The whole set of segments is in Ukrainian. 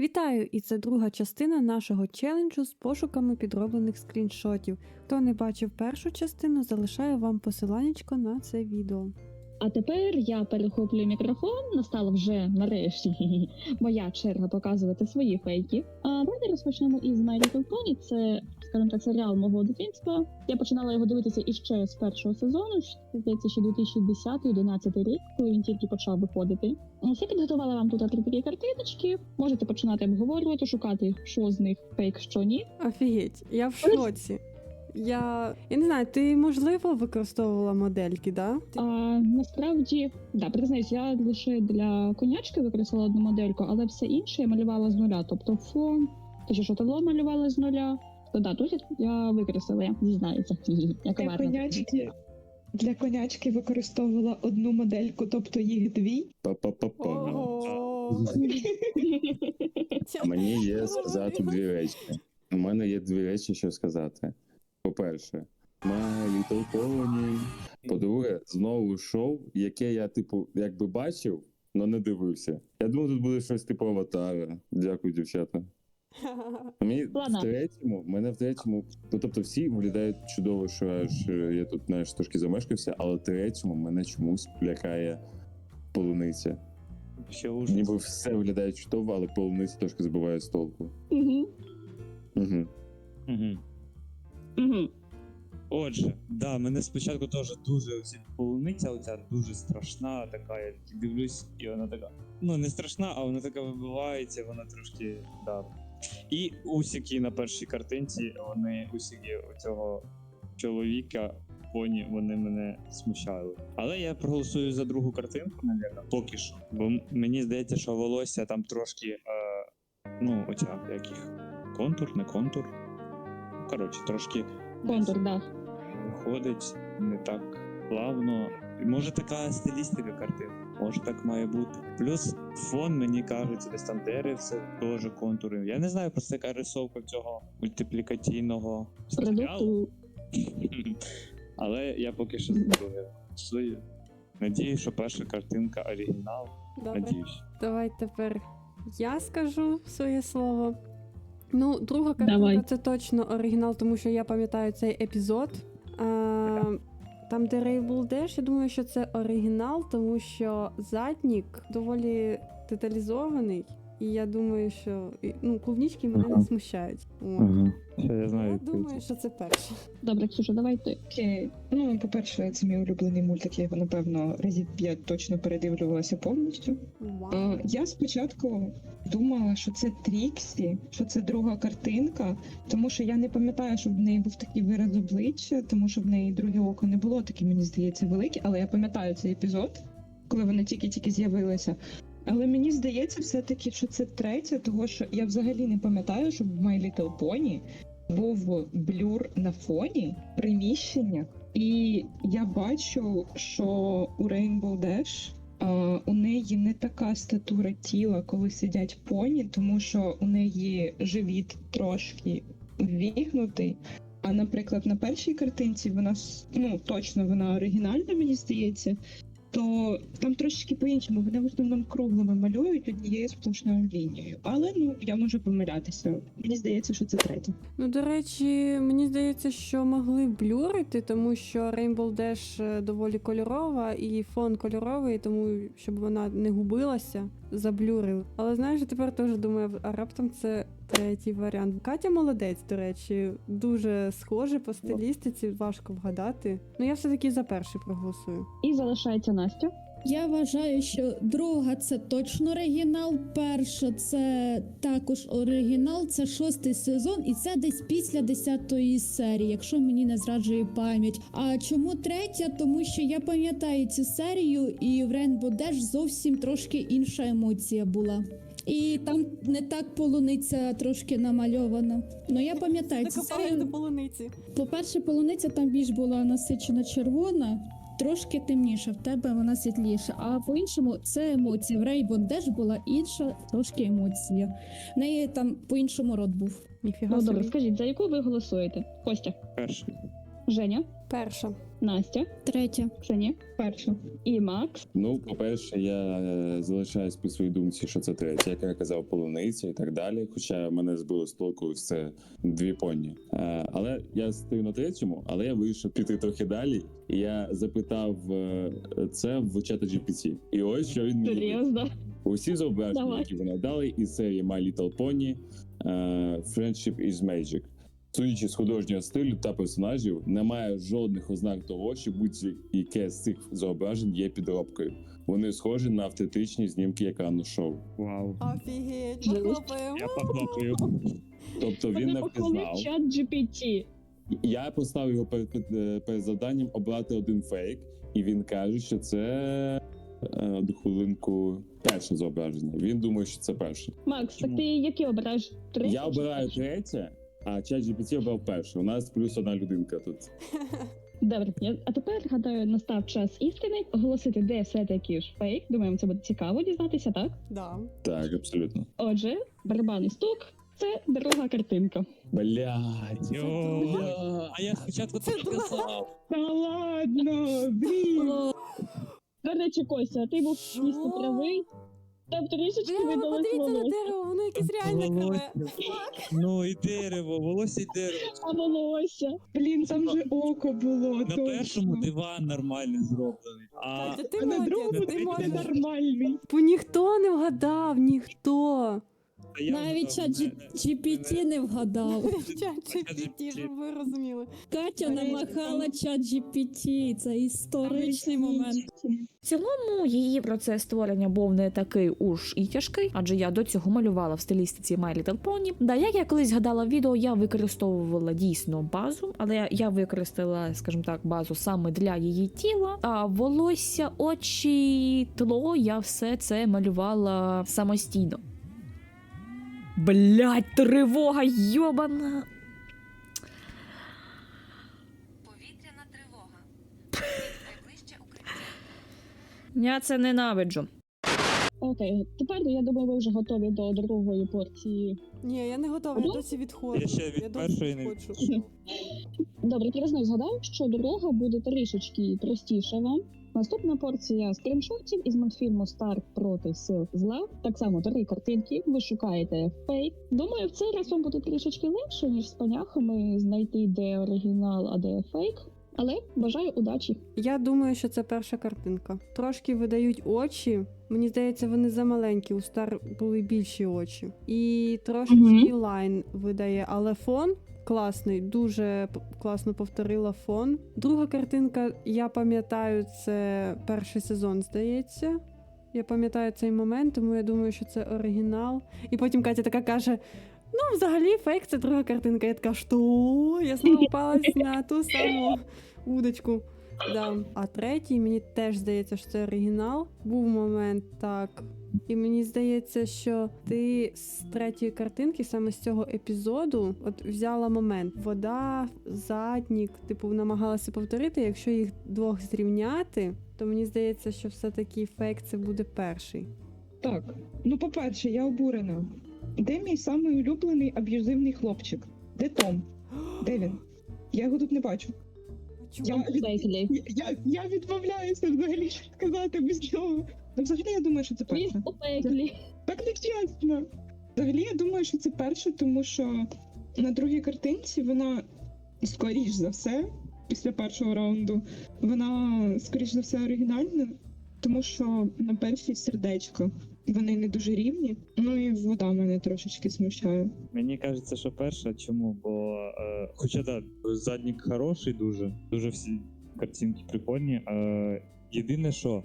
Вітаю! І це друга частина нашого челенджу з пошуками підроблених скріншотів. Хто не бачив першу частину, залишаю вам посиланнячко на це відео. А тепер я перехоплюю мікрофон. Настала вже нарешті моя черга показувати свої фейки. А давайте розпочнемо із My Little Pony. Це, скажімо так, серіал мого дитинства. Я починала його дивитися іще з першого сезону. Здається, ще 2010-2011 рік, коли він тільки почав виходити. Я підготувала вам тут три картиночки. Можете починати обговорювати, шукати, що з них фейк, що ні. Офігеть, я в шоці. Я. Я не знаю, ти можливо використовувала модельки, да? А насправді, да, признаюсь, я лише для конячки використала одну модельку, але все інше я малювала з нуля. Тобто фон, те, що табло малювала з нуля. То да, тут я використала, я зізнається. Я Для коварна. конячки, для конячки використовувала одну модельку, тобто їх дві. Па-па-па-па. Ого. Мені є сказати дві речі. У мене є дві речі, що сказати. По-перше, My Little Pony. По-друге, знову шоу, яке я, типу, якби бачив, але не дивився. Я думаю, тут буде щось типу аватара. Дякую, дівчата. Мені Ладно. в третьому, мене в третьому, ну тобто всі виглядають чудово, що аж е, я тут знаєш, трошки замешкався, але в третьому мене чомусь лякає полуниця. Ще ужас. Ніби все виглядає чудово, але полуниця трошки збиває з толку. Мгм, Угу. Мгм. мгм. Отже, да, мене спочатку теж дуже оці полуниця, оця дуже страшна, така, я дивлюсь, і вона така. Ну, не страшна, а вона така вибивається, вона трошки. Да. І усіки на першій картинці, вони усіки цього чоловіка поні, вони мене смущали. Але я проголосую за другу картинку, навірно, поки що. Бо мені здається, що волосся там трошки. Е, ну, оця, як їх, контур, не контур. Коротше, трошки. Контур, да. виходить не так плавно. І Може така стилістика картин, може так має бути. Плюс фон, мені кажеться, десь там деревце, теж контури. Я не знаю, просто яка рисовка цього мультиплікаційного серіалу. Але я поки що задоволений. Надіюсь, що перша картинка оригінал. Давай. Надіюсь. Давай тепер я скажу своє слово. Ну, друга картинка Давай. це точно оригінал, тому що я пам'ятаю цей епізод. А, там, де Рейбл Dash, я думаю, що це оригінал, тому що заднік доволі деталізований. І я думаю, що ну, клубнічки мене не смущають. Я знаю. Я думаю, що це перше. Добре, Ксюша, давай ти. Окей. Ну, по-перше, це мій улюблений мультик, я його, напевно, разів п'ять точно передивлювалася повністю. Вау. А, я спочатку думала, що це Тріксі, що це друга картинка, тому що я не пам'ятаю, щоб в неї був такий вираз обличчя, тому що в неї друге око не було таке, мені здається, велике, але я пам'ятаю цей епізод, коли вони тільки-тільки з'явилися. Але мені здається, все-таки, що це третя, того що я взагалі не пам'ятаю, щоб в My Little Pony був блюр на фоні приміщення, і я бачу, що у Rainbow Dash а, у неї не така статура тіла, коли сидять поні, тому що у неї живіт трошки вігнутий. А, наприклад, на першій картинці вона ну точно вона оригінальна, мені здається. То там трошечки по-іншому, вони в основному круглими малюють однією сплошною лінією. Але ну я можу помилятися. Мені здається, що це третє. Ну, до речі, мені здається, що могли блюрити, тому що Rainbow Dash е, доволі кольорова і фон кольоровий, тому щоб вона не губилася, заблюрили. Але знаєш, тепер теж думаю, а раптом це третій варіант. Катя молодець, до речі, дуже схоже по стилістиці, важко вгадати. Ну я все-таки за перший проголосую. І залишається Настя. Я вважаю, що друга це точно оригінал. Перша це також оригінал. Це шостий сезон, і це десь після десятої серії, якщо мені не зраджує пам'ять. А чому третя? Тому що я пам'ятаю цю серію, і в Rainbow Dash зовсім трошки інша емоція була. І там не так полуниця трошки намальована. Ну я пам'ятаю цю серію. полуниці. По-перше, полуниця там більш була насичена червона, трошки темніша, в тебе вона світліша. А по-іншому це емоція. В Рейбон теж була інша трошки емоція. В неї там по-іншому рот був. Ніфіга Ну добре, скажіть, за яку ви голосуєте? Костя. Перший. Женя, Перша. Настя, Третя. Ксенія, Перша. і Макс. Ну, по-перше, я е, залишаюсь при своїй думці, що це третя, як я казав, полуниця і так далі. Хоча мене збило з толку це дві поні. Е, але я стою на третьому, але я вирішив піти трохи далі. І я запитав е, це в чата GPT. І ось що він мені відповів. Серйозно. Усі зображення, Давай. які вони дали із серії My Little Pony е, Friendship is Magic. Судячи з художнього стилю та персонажів, немає жодних ознак того, що будь-яке з цих зображень є підробкою. Вони схожі на автентичні знімки екранного шоу. Вау. Офігеть, похлопаємо. Я похлопаю. Тобто він не впізнав. чат GPT. Я поставив його перед, перед, перед завданням обрати один фейк, і він каже, що це е, одну хвилинку перше зображення. Він думає, що це перше. Макс, так ти які обираєш? Три? Я обираю третє, а чат GPT обрав перше. У нас плюс одна людинка тут. Добре, а тепер гадаю, настав час істини оголосити, де все таки ж фейк. Думаю, це буде цікаво дізнатися, так? Да. Так, абсолютно. Отже, барабанний стук це друга картинка. Блять. Йо. Бля. А я спочатку так казав. Та ладно, блін. До речі, Костя, ти був дійсно правий. Там трішечки Бля, ви видалось подивіться на волосся. дерево, воно якесь реально криве. Ну і дерево, волосся й дерево. А волосся. Блін, там же око було. На точно. першому диван нормально зроблений. А Катя, ти А на другому ти нормальний. Бо ніхто не вгадав, ніхто. Я Навіть чат не- GPT не вгадав. Чат GPT, щоб ви розуміли. Катя намахала чат GPT. Це історичний момент. В цілому її процес створення був не такий уж і тяжкий, адже я до цього малювала в стилістиці My Little Pony. Да, як я колись згадала в відео, я використовувала дійсно базу, але я використала, скажімо так, базу саме для її тіла. А волосся, очі, тло я все це малювала самостійно. Блять, тривога, йобана. Повітряна тривога. Найближче укриття. Я це ненавиджу. Окей, тепер я думаю, ви вже готові до другої порції. Ні, я не готова, я досі відходжу. я ще від першої не відходжу. відходжу. Добре, признаю, згадав, що друга буде трішечки простіша вам. Наступна порція скріншотів із мультфільму Старк проти сил зла. Так само три картинки. Ви шукаєте фейк. Думаю, в цей раз вам буде трішечки легше, ніж з паняхами знайти, де оригінал, а де фейк. Але бажаю удачі. Я думаю, що це перша картинка. Трошки видають очі. Мені здається, вони замаленькі. У стар були більші очі. І трошечки лайн видає, але фон класний, дуже класно повторила фон. Друга картинка, я пам'ятаю, це перший сезон, здається. Я пам'ятаю цей момент, тому я думаю, що це оригінал. І потім Катя така каже: Ну, взагалі, фейк це друга картинка. Я така, що? Я знову впалась на ту саму удочку. Да. А третій, мені теж здається, що це оригінал. Був момент так. І мені здається, що ти з третьої картинки, саме з цього епізоду, от взяла момент. Вода, заднік, типу, намагалася повторити. Якщо їх двох зрівняти, то мені здається, що все-таки фейк це буде перший. Так, ну по-перше, я обурена. Де мій самий улюблений аб'юзивний хлопчик? Де Том? Де він? Я його тут не бачу. Чому? Я, від... Я, я відмовляюся взагалі сказати без нього. Взагалі, я думаю, що це Він перше. у пеклі. Так не чесно. Взагалі, я думаю, що це перше, тому що на другій картинці вона, скоріш за все, після першого раунду, вона, скоріш за все, оригінальна, тому що на першій сердечко вони не дуже рівні. Ну і вода мене трошечки смущає. Мені кажеться, що перша. Чому? Бо е, хоча да, заднік хороший, дуже, дуже всі картинки прикольні. Е, єдине, що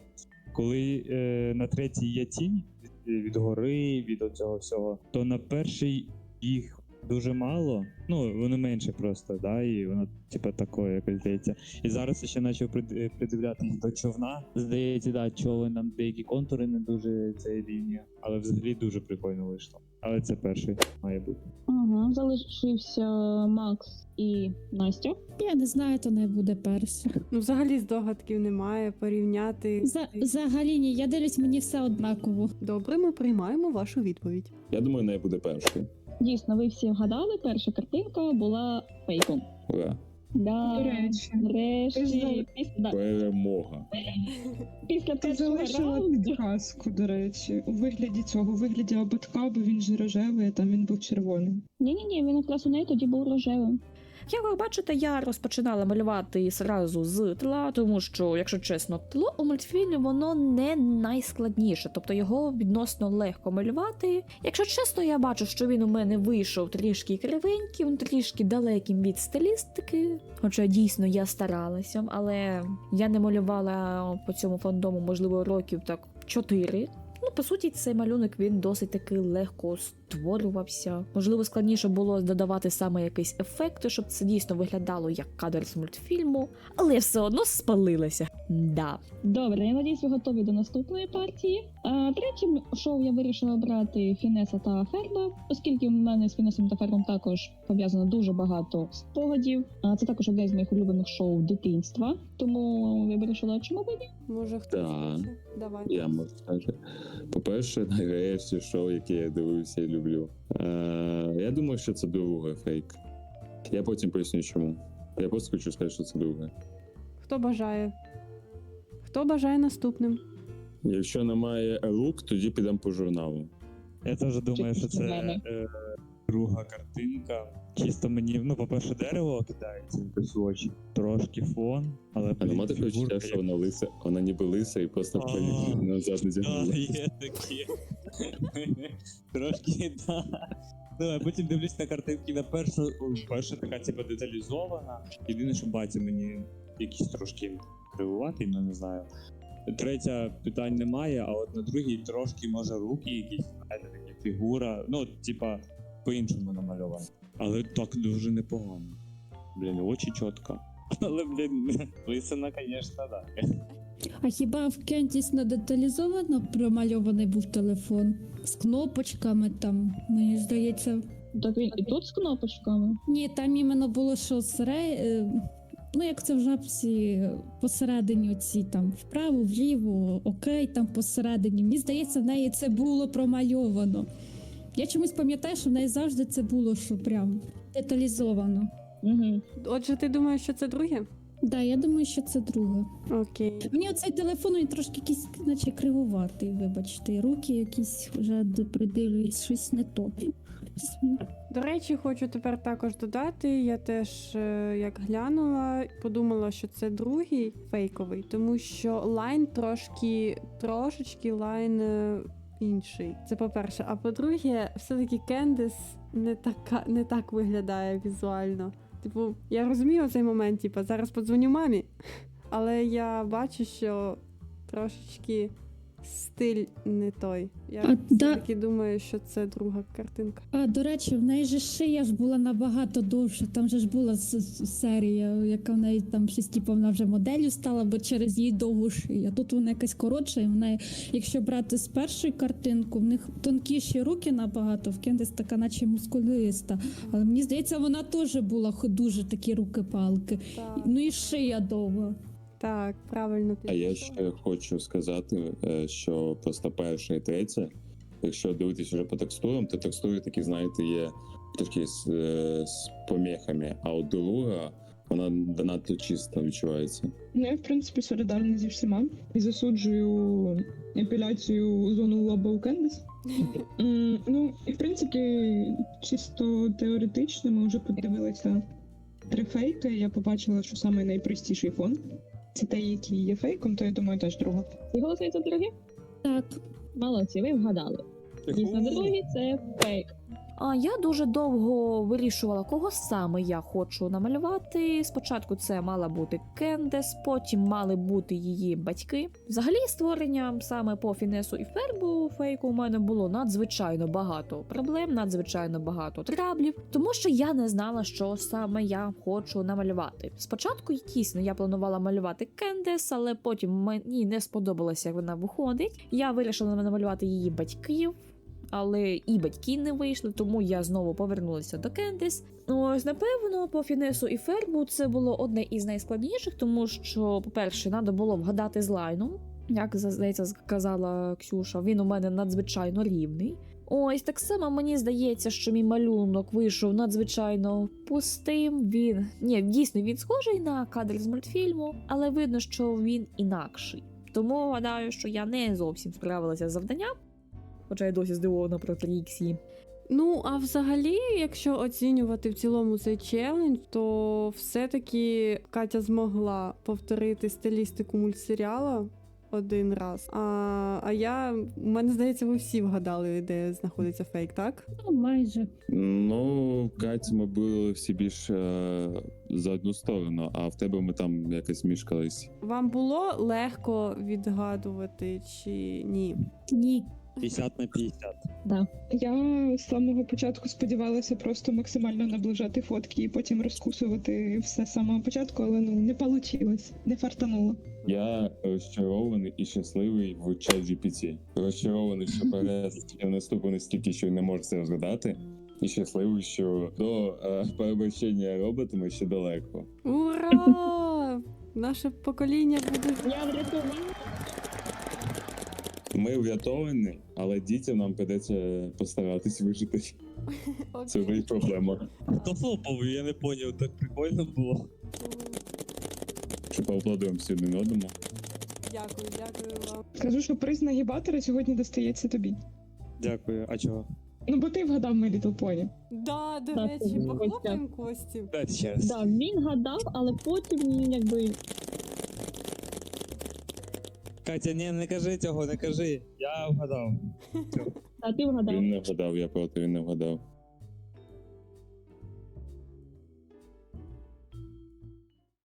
коли е, на третій є тінь від, гори, від цього всього, то на перший їх дуже мало. Ну, вони менше просто, да, і воно, типа, такое, якось здається. І зараз я ще почав прид- е, придивлятися до човна. Здається, да, човен нам деякі контури не дуже цієї лінії, але взагалі дуже прикольно вийшло. Але це перший має бути. Ага, залишився Макс і Настя. Я не знаю, то не буде перше. Ну, взагалі здогадків немає порівняти. За, взагалі ні, я дивлюсь, мені все однаково. Добре, ми приймаємо вашу відповідь. Я думаю, не буде першою. Дійсно, ви всі вгадали, перша картинка була фейком. Ура. Да, До речі, ти нарешті, після, да, Перемога. після Ти першого залишила раунду. підказку, до речі, у вигляді цього, у вигляді ободка, бо він же рожевий, а там він був червоний. Ні-ні-ні, він якраз у неї тоді був рожевим. Як ви бачите, я розпочинала малювати зразу з тла, тому що, якщо чесно, тло у мультфільмі воно не найскладніше, тобто його відносно легко малювати. Якщо чесно, я бачу, що він у мене вийшов трішки кривеньким, трішки далеким від стилістики. Хоча дійсно я старалася, але я не малювала по цьому фандому, можливо, років так чотири. Ну, по суті, цей малюнок він досить таки легко створювався. Можливо, складніше було додавати саме якийсь ефект, щоб це дійсно виглядало як кадр з мультфільму, але я все одно спалилася. Да. Добре, я надіюсь, ви готові до наступної партії. А, третім шоу я вирішила обрати Фінеса та Ферба, оскільки в мене з Фінесом та Фербом також пов'язано дуже багато спогадів. А це також одне з моїх улюблених шоу дитинства. Тому я вирішила, чому б ні? Може хтось Так. Давай. Я можу сказати. По-перше, найгірші шоу, яке я дивився і люблю. Е, я думаю, що це друге фейк. Я потім поясню чому. Я просто хочу сказати, що це друге. Хто бажає? Хто бажає наступним? Якщо немає рук, тоді підемо по журналу. Я теж думаю, що це е, друга картинка. Чисто мені, ну, по-перше, дерево кидається якось в очі, трошки фон, але А блін, нема такого фігурка відчуття, що як- вона лиса, вона ніби лиса і просто А. полі назад не Да, тягнула. є такі. Трошки, да. Ну, а потім дивлюсь на картинки на першу, о, перша така типу деталізована. Єдине, що батя мені якийсь трошки кривуватий, ну не знаю. Третя питань немає, а от на другій трошки може руки якісь, знаєте, такі фігура. Ну, типа, по-іншому намальовано. Але так дуже непогано. Блін, очі чітко. Але, блін, лисина, звісно, так. А хіба в Кентіс не деталізовано промальований був телефон? З кнопочками там, мені здається. Так він і тут з кнопочками. Ні, там іменно було, що сере... е, Ну, як це в жабці посередині оці там вправо, вліво, окей, там посередині. Мені здається, в неї це було промальовано. Я чомусь пам'ятаю, що в неї завжди це було, що прям деталізовано. Угу. Отже, ти думаєш, що це друге? Да, я думаю, що це друге. Окей. Мені оцей телефон він трошки якийсь, наче кривоватий, вибачте. Руки якісь вже придивлюють, щось не то. До речі, хочу тепер також додати. Я теж е, як глянула, подумала, що це другий фейковий, тому що лайн трошки трошечки лайн е, інший. Це по-перше. А по-друге, все-таки Кендис не така не так виглядає візуально. Типу, я розумію цей момент, типу, зараз подзвоню мамі, але я бачу, що трошечки стиль не той. Я А, да. все-таки думаю, що це друга картинка. А до речі, в неї же шия ж була набагато довша. Там же ж була серія, яка в неї там щось типу, вона вже моделлю стала, бо через її довгу шию. А тут вона якась коротша, і в неї, якщо брати з першої картинку, в них тонкіші руки набагато, в Кендис така, наче мускулиста. Але мені здається, вона теж була дуже такі руки-палки. Так, Ну і шия довга. Так правильно ти А я ще хочу сказати, е, що просто перша і третя, якщо дивитись вже по текстурам, то текстури такі, знаєте, є такі з, е, з помехами, а от друга, вона надто чисто відчувається. Ну, я, в принципі, солідарна зі всіма і засуджую епіляцію зону лоба у Кендис. М, Ну, і в принципі, чисто теоретично, ми вже подивилися три фейки. Я побачила, що саме найпростіший фон. Це те, який є фейком, то я думаю, теж друга. Ви за друге? Так, Молодці, ви вгадали. Дійсно, другий це фейк. А я дуже довго вирішувала, кого саме я хочу намалювати. Спочатку це мала бути Кендес, потім мали бути її батьки. Взагалі, створення саме по Фінесу і Фербу фейку у мене було надзвичайно багато проблем, надзвичайно багато траблів, тому що я не знала, що саме я хочу намалювати. Спочатку дійсно я планувала малювати Кендес, але потім мені не сподобалося, як вона виходить. Я вирішила намалювати її батьків але і батьки не вийшли, тому я знову повернулася до Кендіс. Ось, напевно, по Фінесу і Фербу це було одне із найскладніших, тому що, по-перше, треба було вгадати з лайном. Як здається, сказала Ксюша, він у мене надзвичайно рівний. Ось так само мені здається, що мій малюнок вийшов надзвичайно пустим. Він ні, дійсно він схожий на кадр з мультфільму, але видно, що він інакший. Тому гадаю, що я не зовсім справилася з завданням, хоча я досі здивована про Тріксі. Ну, а взагалі, якщо оцінювати в цілому цей челендж, то все-таки Катя змогла повторити стилістику мультсеріала один раз. А, а я, мене здається, ви всі вгадали, де знаходиться фейк, так? Ну, майже. Ну, Каті, ми були всі більш е, за одну сторону, а в тебе ми там якось мішкались. Вам було легко відгадувати чи ні? Ні. 50 на 50. Да. Я з самого початку сподівалася просто максимально наближати фотки і потім розкусувати все з самого початку, але ну не вийшло, не фартануло. Я розчарований і щасливий в чат GPT. Розчарований, що перед наступний стільки, що не можу це розгадати. І щасливий, що до е, перебачення роботами ще далеко. Ура! Наше покоління буде. Я врятувала. Ми врятовані, але дітям нам придеться постаратись вижити. Це вже й проблема. Хто флопав, я не поняв, так прикольно було. Що поаплодуємо всі один одному. Дякую, дякую вам. Скажу, що приз нагібатора сьогодні достається тобі. Дякую, а чого? Ну бо ти вгадав My Little Pony. Да, до Так, речі, Костя. похлопаємо Кості. Дайте ще раз. Да, він гадав, але потім він якби Катя, ні, не кажи цього, не кажи. Я вгадав. а ти вгадав. Він не вгадав, я проти, він не вгадав.